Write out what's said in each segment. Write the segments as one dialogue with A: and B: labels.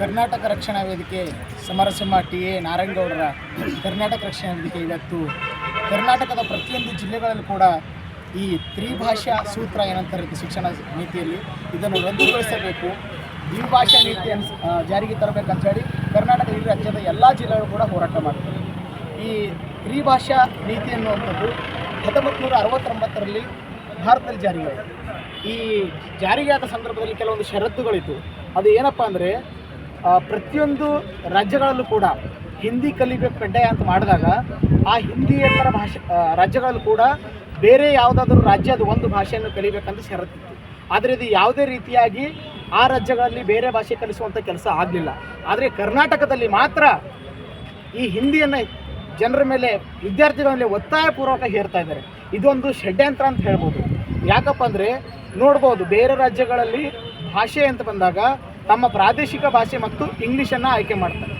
A: Karnataka Rakshana Vedike Samarasimha T A ನಾರಾಯಣಗೌಡರ ಕರ್ನಾಟಕ ರಕ್ಷಣಾ ವೇದಿಕೆ ಇವತ್ತು. ಕರ್ನಾಟಕದ ಪ್ರತಿಯೊಂದು ಜಿಲ್ಲೆಗಳಲ್ಲೂ ಕೂಡ ಈ ತ್ರಿಭಾಷಾ ಸೂತ್ರ ಏನಂತಾರೆ ಶಿಕ್ಷಣ ನೀತಿಯಲ್ಲಿ ಇದನ್ನು ರದ್ದುಗೊಳಿಸಬೇಕು. ದ್ವಿಭಾಷಾ ನೀತಿಯನ್ನು ಜಾರಿಗೆ ತರಬೇಕಂತ ಹೇಳಿ ಕರ್ನಾಟಕ ಈ ರಾಜ್ಯದ ಎಲ್ಲ ಜಿಲ್ಲೆಗಳು ಕೂಡ ಹೋರಾಟ ಮಾಡ್ತಾರೆ ಈ ತ್ರಿಭಾಷಾ ನೀತಿ ಅನ್ನುವಂಥದ್ದು ಹತ್ತೊಂಬತ್ತು ನೂರ ಅರವತ್ತೊಂಬತ್ತರಲ್ಲಿ ಭಾರತದಲ್ಲಿ ಜಾರಿಯಾಯಿತು. ಈ ಜಾರಿಯಾದ ಸಂದರ್ಭದಲ್ಲಿ ಕೆಲವೊಂದು ಷರತ್ತುಗಳಿತ್ತು. ಅದು ಏನಪ್ಪ ಅಂದರೆ ಪ್ರತಿಯೊಂದು ರಾಜ್ಯಗಳಲ್ಲೂ ಕೂಡ ಹಿಂದಿ ಕಲಿಬೇಕು ಕಡ್ಡಾಯ ಅಂತ ಮಾಡಿದಾಗ ಆ ಹಿಂದಿಯೇತರ ಭಾಷೆ ರಾಜ್ಯಗಳಲ್ಲೂ ಕೂಡ ಬೇರೆ ಯಾವುದಾದ್ರೂ ರಾಜ್ಯದ ಒಂದು ಭಾಷೆಯನ್ನು ಕಲಿಬೇಕಂತ ಷರತ್ತಿತ್ತು ಆದರೆ ಇದು ಯಾವುದೇ ರೀತಿಯಾಗಿ ಆ ರಾಜ್ಯಗಳಲ್ಲಿ ಬೇರೆ ಭಾಷೆ ಕಲಿಸುವಂಥ ಕೆಲಸ ಆಗಲಿಲ್ಲ. ಆದರೆ ಕರ್ನಾಟಕದಲ್ಲಿ ಮಾತ್ರ ಈ ಹಿಂದಿಯನ್ನು ಜನರ ಮೇಲೆ, ವಿದ್ಯಾರ್ಥಿಗಳ ಮೇಲೆ ಒತ್ತಾಯಪೂರ್ವಕ ಹೇರ್ತಾ ಇದ್ದಾರೆ. ಇದೊಂದು ಷಡ್ಯಂತ್ರ ಅಂತ ಹೇಳ್ಬೋದು. ಯಾಕಪ್ಪ ಅಂದರೆ ನೋಡ್ಬೋದು ಬೇರೆ ರಾಜ್ಯಗಳಲ್ಲಿ ಭಾಷೆ ಅಂತ ಬಂದಾಗ ತಮ್ಮ ಪ್ರಾದೇಶಿಕ ಭಾಷೆ ಮತ್ತು ಇಂಗ್ಲೀಷನ್ನು ಆಯ್ಕೆ ಮಾಡ್ತಾರೆ.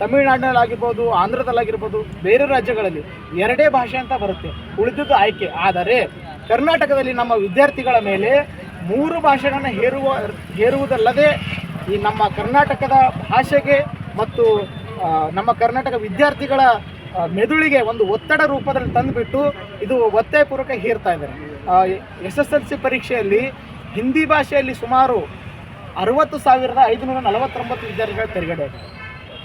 A: ತಮಿಳುನಾಡಿನಲ್ಲಾಗಿರ್ಬೋದು, ಆಂಧ್ರದಲ್ಲಾಗಿರ್ಬೋದು, ಬೇರೆ ರಾಜ್ಯಗಳಲ್ಲಿ ಎರಡೇ ಭಾಷೆ ಅಂತ ಬರುತ್ತೆ, ಉಳಿದದ್ದು ಆಯ್ಕೆ. ಆದರೆ ಕರ್ನಾಟಕದಲ್ಲಿ ನಮ್ಮ ವಿದ್ಯಾರ್ಥಿಗಳ ಮೇಲೆ ಮೂರು ಭಾಷೆಗಳನ್ನು ಹೇರುವ, ಹೇರುವುದಲ್ಲದೆ ಈ ನಮ್ಮ ಕರ್ನಾಟಕದ ಭಾಷೆಗೆ ಮತ್ತು ನಮ್ಮ ಕರ್ನಾಟಕ ವಿದ್ಯಾರ್ಥಿಗಳ ಮೆದುಳಿಗೆ ಒಂದು ಒತ್ತಡ ರೂಪದಲ್ಲಿ ತಂದುಬಿಟ್ಟು ಇದು ಒತ್ತಾಯಪೂರ್ವಕ ಹೇರ್ತಾ ಇದ್ದಾರೆ. ಎಸ್ ಎಸ್ ಎಲ್ ಸಿ ಪರೀಕ್ಷೆಯಲ್ಲಿ ಹಿಂದಿ ಭಾಷೆಯಲ್ಲಿ ಸುಮಾರು ಅರವತ್ತು ಸಾವಿರದ ಐದುನೂರ ನಲವತ್ತೊಂಬತ್ತು ವಿದ್ಯಾರ್ಥಿಗಳು ತೆರೆಗಡೆ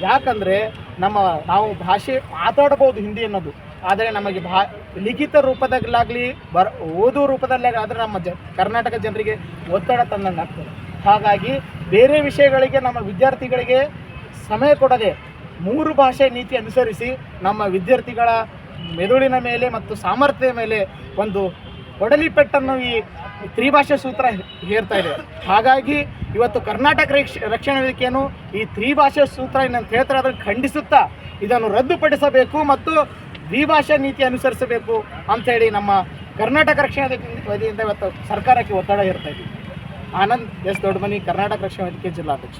A: ಯಾಕಂದರೆ ನಮ್ಮ ನಾವು ಭಾಷೆ ಮಾತಾಡಬಹುದು ಹಿಂದಿ ಅನ್ನೋದು. ಆದರೆ ನಮಗೆ ಭಾ, ಲಿಖಿತ ರೂಪದಲ್ಲಾಗಲಿ, ಬರ ಓದುವ ರೂಪದಲ್ಲೇ ಆದರೆ ನಮ್ಮ ಜ, ಕರ್ನಾಟಕ ಜನರಿಗೆ ಒತ್ತಡ ತಂದಂಗೆ ಆಗ್ತದೆ. ಹಾಗಾಗಿ ಬೇರೆ ವಿಷಯಗಳಿಗೆ ನಮ್ಮ ವಿದ್ಯಾರ್ಥಿಗಳಿಗೆ ಸಮಯ ಕೊಡದೆ ಮೂರು ಭಾಷೆ ನೀತಿ ಅನುಸರಿಸಿ ನಮ್ಮ ವಿದ್ಯಾರ್ಥಿಗಳ ಮೆದುಳಿನ ಮೇಲೆ ಮತ್ತು ಸಾಮರ್ಥ್ಯದ ಮೇಲೆ ಒಂದು ಕೊಡಲಿ ಪೆಟ್ಟನ್ನು ಈ ತ್ರಿಭಾಷಾ ಸೂತ್ರ ಹೇರ್ತಾ ಇದೆ. ಹಾಗಾಗಿ ಇವತ್ತು ಕರ್ನಾಟಕ ರಕ್ಷ ರಕ್ಷಣಾ ವೇದಿಕೆಯನ್ನು ಈ ತ್ರಿಭಾಷೆ ಸೂತ್ರ ಏನಂತ ಹೇಳ್ತಾರೆ, ಅದನ್ನು ಖಂಡಿಸುತ್ತಾ ಇದನ್ನು ರದ್ದುಪಡಿಸಬೇಕು ಮತ್ತು ದ್ವಿಭಾಷಾ ನೀತಿ ಅನುಸರಿಸಬೇಕು ಅಂಥೇಳಿ ನಮ್ಮ ಕರ್ನಾಟಕ ರಕ್ಷಣಾ ವೇದಿಕೆಯಿಂದ ಇವತ್ತು ಸರ್ಕಾರಕ್ಕೆ ಒತ್ತಡ ಇರ್ತಾ ಇದ್ದೀವಿ. ಆನಂದ್ ಎಸ್ ದೊಡ್ಡಮನಿ, ಕರ್ನಾಟಕ ರಕ್ಷಣಾ ವೇದಿಕೆ ಜಿಲ್ಲಾಧ್ಯಕ್ಷ.